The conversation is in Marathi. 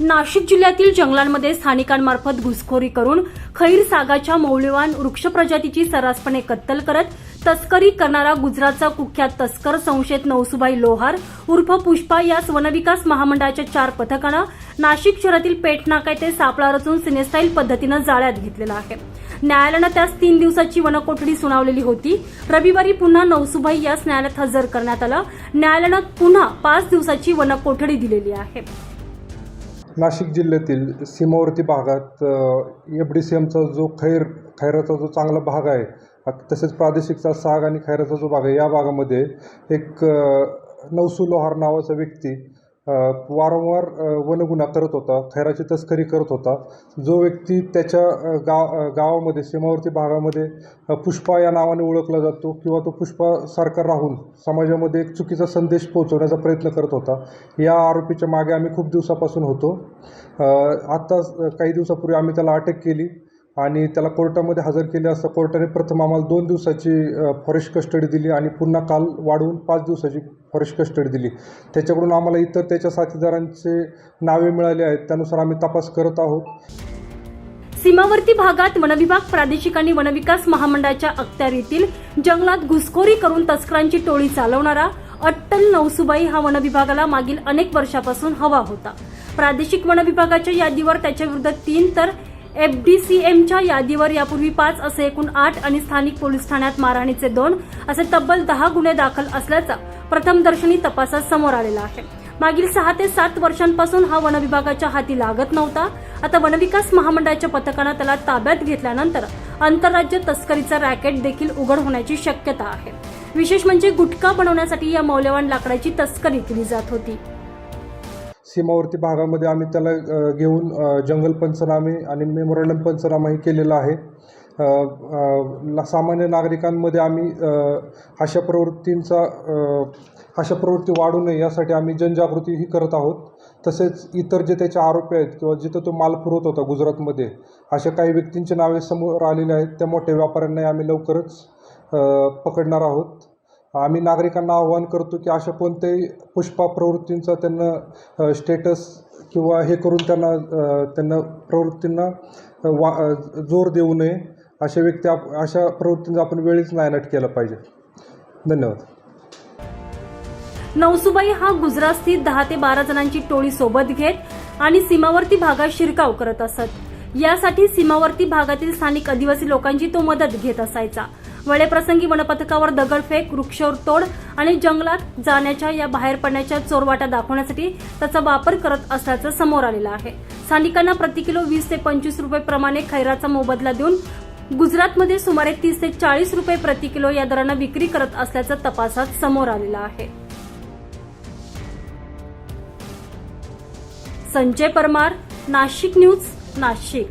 नाशिक जिल्ह्यातील जंगलांमध्ये स्थानिकांमार्फत घुसखोरी करून खैर सागाच्या मौल्यवान वृक्ष प्रजातीची सर्रासपणे कत्तल करत तस्करी करणारा गुजरातचा कुख्यात तस्कर संशयित नौसुबाई लोहार उर्फ पुष्पा यास वनविकास महामंडळाच्या चार पथकानं नाशिक शहरातील पेठनाका येथे सापळा रचून सिनेस्टाईल पद्धतीनं जाळ्यात घेतलेला आहे. न्यायालयानं त्यास तीन दिवसाची वनकोठडी सुनावलेली होती. रविवारी पुन्हा नौसुबाई यास न्यायालयात हजर करण्यात आलं. न्यायालयानं पुन्हा पाच दिवसाची वनकोठडी दिलेली आहे. नाशिक जिल्ह्यातील सीमावर्ती भागात एफ डी सी एमचा जो खैर खैराचा जो चांगला भाग आहे तसेच प्रादेशिकचा साग आणि खैराचा जो भाग आहे या भागामध्ये एक नवसू लोहार नावाचा व्यक्ती वारंवार वनगुन्हा करत होता खैराची तस्करी करत होता. जो व्यक्ती त्याच्या गाव गावामध्ये सीमावर्ती भागामध्ये पुष्पा या नावाने ओळखला जातो किंवा तो पुष्पासारखा राहून समाजामध्ये एक चुकीचा संदेश पोहोचवण्याचा प्रयत्न करत होता या आरोपीच्या मागे आम्ही खूप दिवसापासून होतो. आत्ताच काही दिवसापूर्वी आम्ही त्याला अटक केली. आणि त्याला कोर्टामध्ये हजर केले असता कोर्टाने प्रथम आम्हाला दोन दिवसाची फॉरेस्ट कस्टडी दिली आणि पुन्हा काल वाढवून पाच दिवसाची फॉरेस्ट कस्टडी दिली. त्याच्याकडून आम्हाला इतर त्याच्या साथीदारांचे नावे मिळाली आहेत त्यानुसार आम्ही तपास करत आहोत. सीमावर्ती भागात वनविभाग प्रादेशिक आणि वनविकास महामंडळाच्या अखत्यारीतील जंगलात घुसखोरी करून तस्करांची टोळी चालवणारा अट्टल नवसुबाई हा वनविभागाला मागील अनेक वर्षापासून हवा होता. प्रादेशिक वनविभागाच्या यादीवर त्याच्या विरुद्ध तीन तर एफडीसीएमच्या यादीवर यापूर्वी पाच असे एकूण आठ आणि स्थानिक पोलीस ठाण्यात मारहाणीचे दोन असे तब्बल दहा गुन्हे दाखल असल्याचा प्रथमदर्शनी तपासात समोर आलेला आहे. मागील सहा ते सात वर्षांपासून हा वनविभागाच्या हाती लागत नव्हता. आता वनविकास महामंडळाच्या पथकानं त्याला ताब्यात घेतल्यानंतर आंतरराज्य तस्करीचा रॅकेट देखील उघड होण्याची शक्यता आहे. विशेष म्हणजे गुटखा बनवण्यासाठी या मौल्यवान लाकडाची तस्करी केली जात होती. सीमावर्ती भागामध्ये आम्ही त्याला घेऊन जंगल पंचनामे आणि मेमोरंडम पंचनामाही केलेला आहे. सामान्य नागरिकांमध्ये आम्ही अशा प्रवृत्तींचा अशा प्रवृत्ती वाढू नये यासाठी आम्ही जनजागृतीही करत आहोत. तसेच इतर जे त्याचे आरोपी आहेत किंवा जिथं तो माल पुरवत होता गुजरातमध्ये अशा काही व्यक्तींची नावे समोर आलेली आहेत. त्या मोठ्या व्यापाऱ्यांनाही आम्ही लवकरच पकडणार आहोत. आम्ही नागरिकांना आवाहन करतो की अशा कोणत्याही पुष्पा प्रवृत्तींचा त्यांना स्टेटस किंवा हे करून त्यांना त्यांना प्रवृत्तींना वा जोर देऊ नये अशा व्यक्ती आप अशा प्रवृत्तींचा आपण वेळीच नायनाट केला पाहिजे. धन्यवाद. नवसुबाई हा गुजरात स्थित दहा ते बारा जणांची टोळी सोबत घेत आणि सीमावर्ती भागात शिरकाव करत असत. यासाठी सीमावर्ती भागातील स्थानिक आदिवासी लोकांची तो मदत घेत असायचा. वेळेप्रसंगी वनपथकावर दगडफेक वृक्षतोड आणि जंगलात जाण्याच्या या बाहेर पडण्याच्या चोरवाटा दाखवण्यासाठी त्याचा वापर करत असल्याचं समोर आलेलं आहे. स्थानिकांना प्रति किलो वीस ते पंचवीस रुपये प्रमाणे खैराचा मोबदला देऊन गुजरातमध्ये सुमारे तीस ते चाळीस रुपये प्रति किलो या दरानं विक्री करत असल्याचं तपासात समोर आलेलं आहे. संजय परमार नाशिक न्यूज नाशिक.